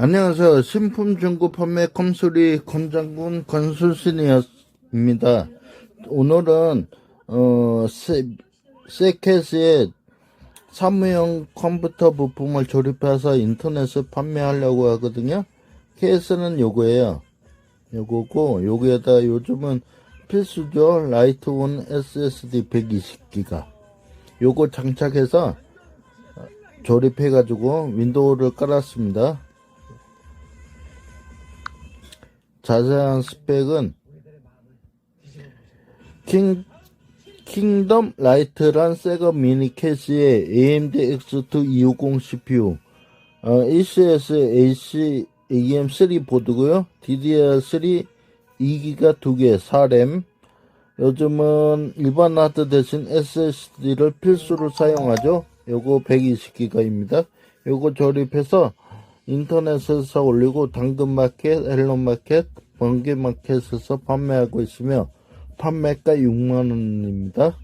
안녕하세요. 신품 중고 판매 컴소리 권장군 권술신이었습니다. 오늘은 어 세, 세켓의 사무용 컴퓨터 부품을 조립해서 인터넷에 판매하려고 하거든요. 케이스는 요거예요. 요거고 요거에다 요즘은 필수죠. 라이트온 SSD 120기가. 요거 장착해서 조립해가지고 윈도우를 깔았습니다. 자세한 스펙은 킹, 킹덤 라이트란 새거 미니 캐시의 AMD X2 250 CPU, 어, ACS AC AM3 보드고요. DDR3 2기가 2개, 4램. 요즘은 일반 하드 대신 SSD를 필수로 사용하죠. 요거 120기가입니다. 요거 조립해서 인터넷에서 올리고 당근마켓, 헬로마켓, 번개마켓에서 판매하고 있으며 판매가 6만원입니다.